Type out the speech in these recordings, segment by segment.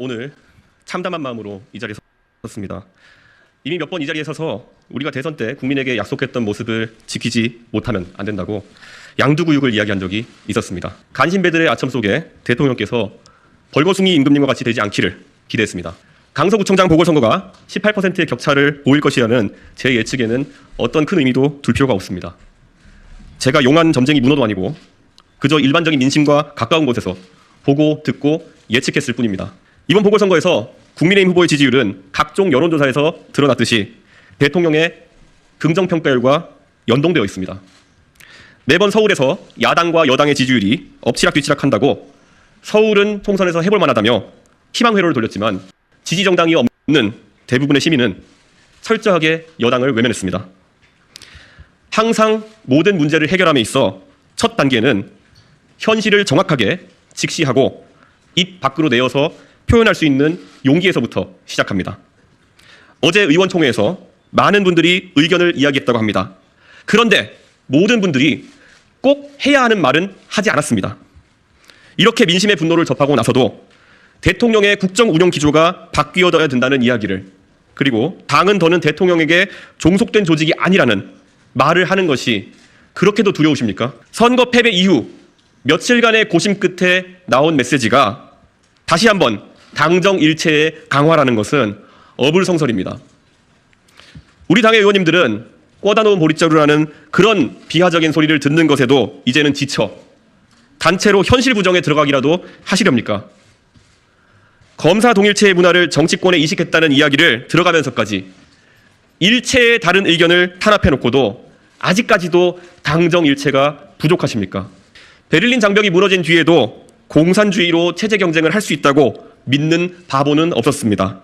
오늘 참담한 마음으로 이 자리에 섰습니다. 이미 몇 번 이 자리에 서서 우리가 대선 때 국민에게 약속했던 모습을 지키지 못하면 안 된다고 양두구육을 이야기한 적이 있었습니다. 간신배들의 아첨 속에 대통령께서 벌거숭이 임금님과 같이 되지 않기를 기대했습니다. 강서구청장 보궐선거가 18%의 격차를 보일 것이라는 제 예측에는 어떤 큰 의미도 둘 필요가 없습니다. 제가 용한 점쟁이 문어도 아니고 그저 일반적인 민심과 가까운 곳에서 보고 듣고 예측했을 뿐입니다. 이번 보궐선거에서 국민의힘 후보의 지지율은 각종 여론조사에서 드러났듯이 대통령의 긍정평가율과 연동되어 있습니다. 매번 서울에서 야당과 여당의 지지율이 엎치락뒤치락한다고 서울은 총선에서 해볼 만하다며 희망 회로를 돌렸지만 지지 정당이 없는 대부분의 시민은 철저하게 여당을 외면했습니다. 항상 모든 문제를 해결함에 있어 첫 단계는 현실을 정확하게 직시하고 입 밖으로 내어서 표현할 수 있는 용기에서부터 시작합니다. 어제 의원총회에서 많은 분들이 의견을 이야기했다고 합니다. 그런데 모든 분들이 꼭 해야 하는 말은 하지 않았습니다. 이렇게 민심의 분노를 접하고 나서도 대통령의 국정 운영 기조가 바뀌어야 된다는 이야기를 그리고 당은 더는 대통령에게 종속된 조직이 아니라는 말을 하는 것이 그렇게도 두려우십니까? 선거 패배 이후 며칠간의 고심 끝에 나온 메시지가 다시 한번 당정 일체의 강화라는 것은 어불성설입니다. 우리 당의 의원님들은 꿔다 놓은 보릿자루라는 그런 비하적인 소리를 듣는 것에도 이제는 지쳐 단체로 현실 부정에 들어가기라도 하시렵니까? 검사 동일체의 문화를 정치권에 이식했다는 이야기를 들어가면서까지 일체의 다른 의견을 탄압해 놓고도 아직까지도 당정 일체가 부족하십니까? 베를린 장벽이 무너진 뒤에도 공산주의로 체제 경쟁을 할 수 있다고 믿는 바보는 없었습니다.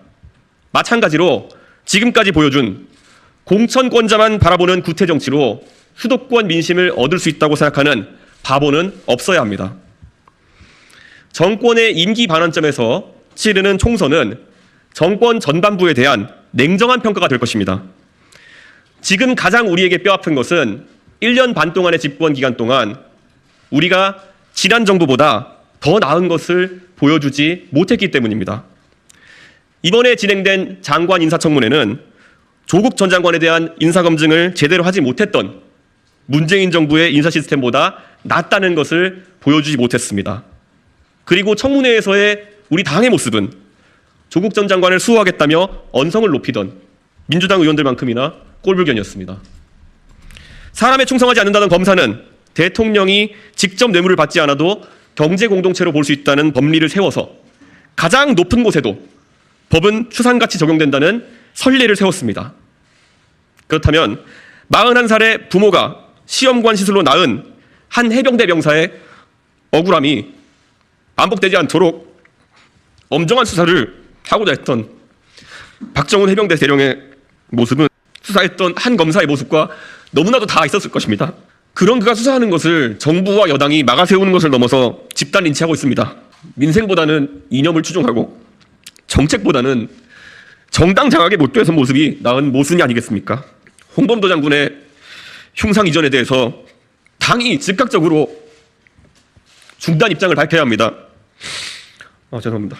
마찬가지로 지금까지 보여준 공천권자만 바라보는 구태 정치로 수도권 민심을 얻을 수 있다고 생각하는 바보는 없어야 합니다. 정권의 임기 반환점에서 치르는 총선은 정권 전반부에 대한 냉정한 평가가 될 것입니다. 지금 가장 우리에게 뼈아픈 것은 1년 반 동안의 집권 기간 동안 우리가 지난 정부보다 더 나은 것을 보여주지 못했기 때문입니다. 이번에 진행된 장관 인사청문회는 조국 전 장관에 대한 인사검증을 제대로 하지 못했던 문재인 정부의 인사 시스템보다 낫다는 것을 보여주지 못했습니다. 그리고 청문회에서의 우리 당의 모습은 조국 전 장관을 수호하겠다며 언성을 높이던 민주당 의원들만큼이나 꼴불견이었습니다. 사람에 충성하지 않는다는 검사는 대통령이 직접 뇌물을 받지 않아도 경제 공동체로 볼 수 있다는 법리를 세워서 가장 높은 곳에도 법은 추상같이 적용된다는 선례를 세웠습니다. 그렇다면 41살의 부모가 시험관 시술로 낳은 한 해병대 병사의 억울함이 반복되지 않도록 엄정한 수사를 하고자 했던 박정훈 해병대 대령의 모습은 수사했던 한 검사의 모습과 너무나도 다 있었을 것입니다. 그런 그가 수사하는 것을 정부와 여당이 막아 세우는 것을 넘어서 집단 린치하고 있습니다. 민생보다는 이념을 추종하고 정책보다는 정당 장악에 못되선 모습이 나은 모순이 아니겠습니까? 홍범도 장군의 흉상 이전에 대해서 당이 즉각적으로 중단 입장을 밝혀야 합니다. 아, 죄송합니다.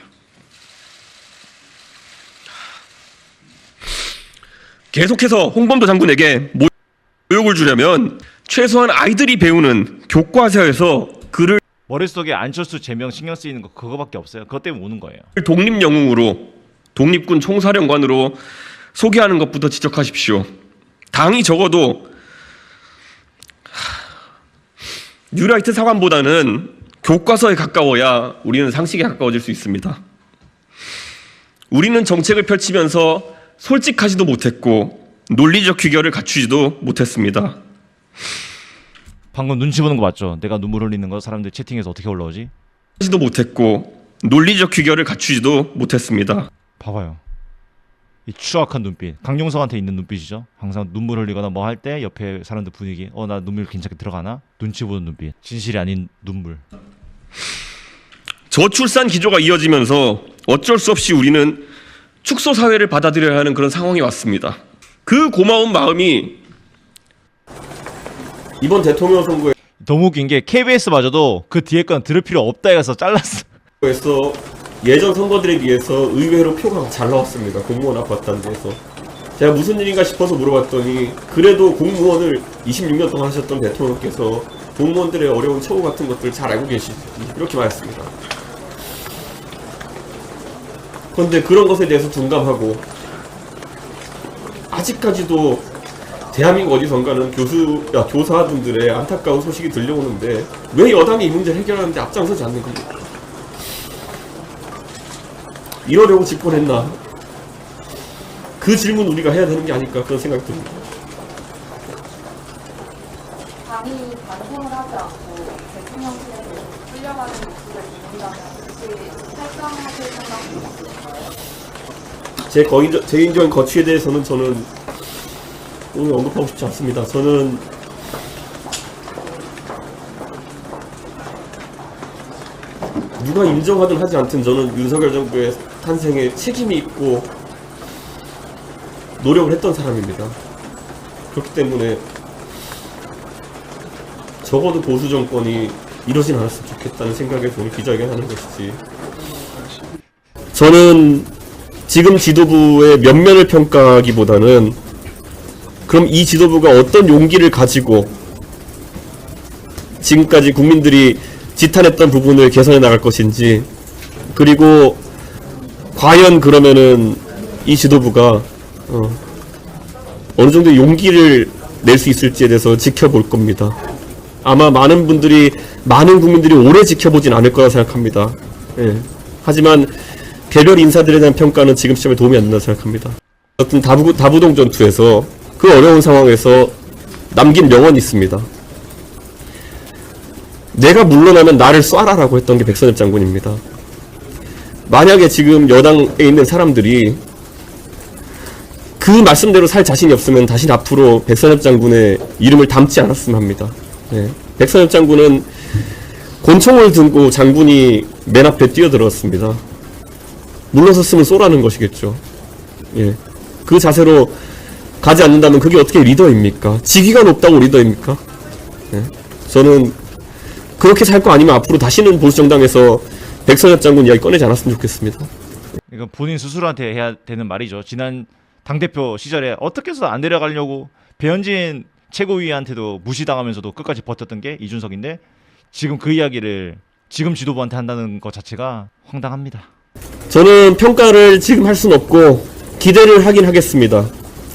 계속해서 홍범도 장군에게 모욕을 주려면 최소한 아이들이 배우는 교과서에서 그를 머릿속에 안철수 제명 신경 쓰이는 거 그거밖에 없어요. 그것 때문에 오는 거예요. 독립 영웅으로 독립군 총사령관으로 소개하는 것부터 지적하십시오. 당이 적어도 뉴라이트 사관보다는 교과서에 가까워야 우리는 상식에 가까워질 수 있습니다. 우리는 정책을 펼치면서 솔직하지도 못했고 논리적 귀결을 갖추지도 못했습니다. 방금 눈치 보는 거 맞죠? 내가 눈물 흘리는 거 사람들 채팅에서 어떻게 올라오지? 하지도 못했고 논리적 귀결을 갖추지도 못했습니다. 봐봐요. 이 추악한 눈빛. 강용석한테 있는 눈빛이죠. 항상 눈물 흘리거나 뭐 할 때 옆에 사람들 분위기 어 나 눈물 괜찮게 들어가나? 눈치 보는 눈빛. 진실이 아닌 눈물. 저출산 기조가 이어지면서 어쩔 수 없이 우리는 축소 사회를 받아들여야 하는 그런 상황이 왔습니다. 그 고마운 마음이 이번 대통령 선거에서 너무 웃긴 게 KBS마저도 그 뒤에 건 들을 필요 없다 해서 잘랐어. 예전 선거들에 비해서 의외로 표가 잘 나왔습니다. 공무원 데서. 제가 무슨 일인가 싶어서 물어봤더니 그래도 공무원을 26년 동안 하셨던 대통령께서 공무원들의 어려운 처우 같은 것들 잘 알고 계시지 이렇게 말했습니다. 그런데 그런 것에 대해서 둔감하고 아직까지도 대한민국 어디선가는 교수, 야, 교사분들의 안타까운 소식이 들려오는데 왜 여당이 이 문제를 해결하는데 앞장서지 않는 겁니까? 이러려고 집권했나? 그 질문 우리가 해야 되는 게 아닐까 그런 생각이 듭니다. 당이 반성을 하지 않고 대통령실에 끌려가는 모습을 보인다면 혹시 탈당하실? 제 거인, 제 개인적인 거취에 대해서는 저는 오늘 언급하고 싶지 않습니다. 저는 누가 인정하든 하지 않든 저는 윤석열 정부의 탄생에 책임이 있고 노력을 했던 사람입니다. 그렇기 때문에 적어도 보수 정권이 이러진 않았으면 좋겠다는 생각에서 오늘 기자회견하는 것이지. 저는 지금 지도부의 면면을 평가하기보다는 그럼 이 지도부가 어떤 용기를 가지고 지금까지 국민들이 지탄했던 부분을 개선해 나갈 것인지 그리고 과연 그러면은 이 지도부가 어, 어느 정도 용기를 낼 수 있을지에 대해서 지켜볼 겁니다. 아마 많은 분들이 많은 국민들이 오래 지켜보진 않을 거라 생각합니다. 예. 하지만 개별 인사들에 대한 평가는 지금 시점에 도움이 안 된다 생각합니다. 어떤 다부, 다부동 전투에서 그 어려운 상황에서 남긴 명언이 있습니다. 내가 물러나면 나를 쏴라라고 했던 게 백선엽 장군입니다. 만약에 지금 여당에 있는 사람들이 그 말씀대로 살 자신이 없으면 다시 앞으로 백선엽 장군의 이름을 담지 않았으면 합니다. 예. 백선엽 장군은 권총을 들고 장군이 맨 앞에 뛰어들었습니다. 물러섰으면 쏘라는 것이겠죠. 예. 그 자세로 가지 않는다면 그게 어떻게 리더입니까? 직위가 높다고 리더입니까? 예. 저는 그렇게 살 거 아니면 앞으로 다시는 보수정당에서 백선엽 장군 이야기 꺼내지 않았으면 좋겠습니다. 이건 본인 스스로한테 해야 되는 말이죠. 지난 당대표 시절에 어떻게 해서 안 내려가려고 배현진 최고위한테도 무시당하면서도 끝까지 버텼던 게 이준석인데 지금 그 이야기를 지금 지도부한테 한다는 것 자체가 황당합니다. 저는 평가를 지금 할 수는 없고 기대를 하긴 하겠습니다.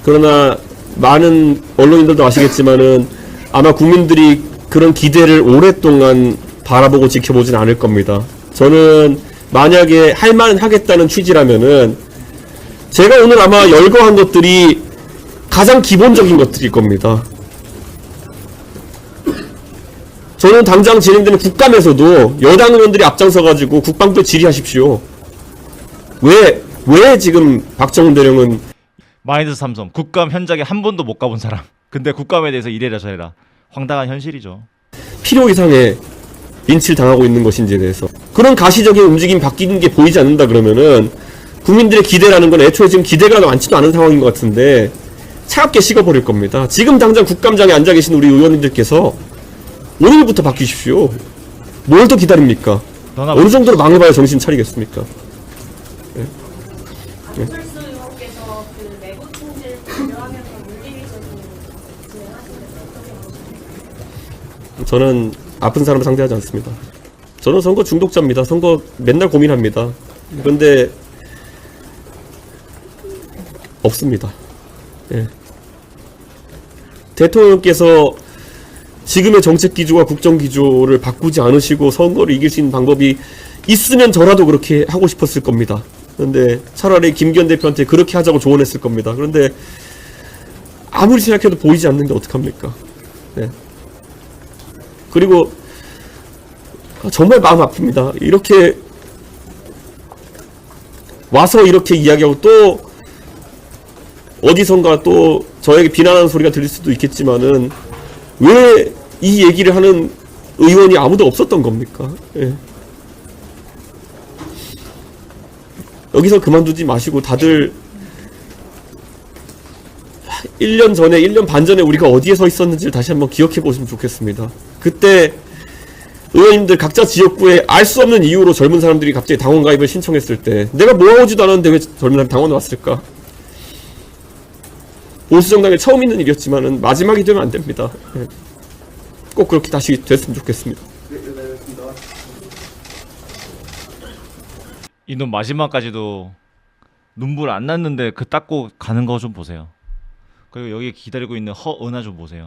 그러나 많은 언론인들도 아시겠지만은 아마 국민들이 그런 기대를 오랫동안 바라보고 지켜보진 않을 겁니다. 저는 만약에 할 만은 하겠다는 취지라면은 제가 오늘 아마 열거한 것들이 가장 기본적인 것들일 겁니다. 저는 당장 진행되는 국감에서도 여당 의원들이 앞장서가지고 국방부 질의하십시오. 왜, 왜 지금 박정훈 대령은 마인드 삼성 국감 현장에 한 번도 못 가본 사람. 근데 국감에 대해서 이래라 저래라. 황당한 현실이죠. 필요 이상의 린치를 당하고 있는 것인지에 대해서 그런 가시적인 움직임 바뀌는 게 보이지 않는다 그러면은 국민들의 기대라는 건 애초에 지금 기대가 많지도 않은 상황인 것 같은데 차갑게 식어버릴 겁니다. 지금 당장 국감장에 앉아 계신 우리 의원님들께서 오늘부터 바뀌십시오. 뭘더 기다립니까? 어느 정도로 망해봐야 정신 차리겠습니까? 안철 그 내부 총질 보시나요? 저는 아픈 사람을 상대하지 않습니다. 저는 선거 중독자입니다. 선거 맨날 고민합니다. 그런데 없습니다. 예. 대통령께서 지금의 정책 기조와 국정 기조를 바꾸지 않으시고 선거를 이길 수 있는 방법이 있으면 저라도 그렇게 하고 싶었을 겁니다. 그런데 차라리 김기현 대표한테 그렇게 하자고 조언했을 겁니다. 그런데 아무리 생각해도 보이지 않는데 어떡합니까? 네. 그리고 정말 마음 아픕니다. 이렇게 와서 이렇게 이야기하고 또 어디선가 또 저에게 비난하는 소리가 들릴 수도 있겠지만은 왜 이 얘기를 하는 의원이 아무도 없었던 겁니까? 예. 여기서 그만두지 마시고 다들 1년 전에, 1년 반 전에 우리가 어디에 서 있었는지를 다시 한번 기억해 보시면 좋겠습니다. 그때 의원님들 각자 지역구에 알 수 없는 이유로 젊은 사람들이 갑자기 당원 가입을 신청했을 때 내가 모아오지도 않았는데 왜 젊은 사람이 당원에 왔을까? 보수 정당에 처음 있는 일이었지만은 마지막이 되면 안 됩니다. 예. 꼭 그렇게 다시 됐으면 좋겠습니다. 이놈 마지막까지도 눈물 안 났는데 그 닦고 가는 거 좀 보세요. 그리고 여기 기다리고 있는 허은하 좀 보세요.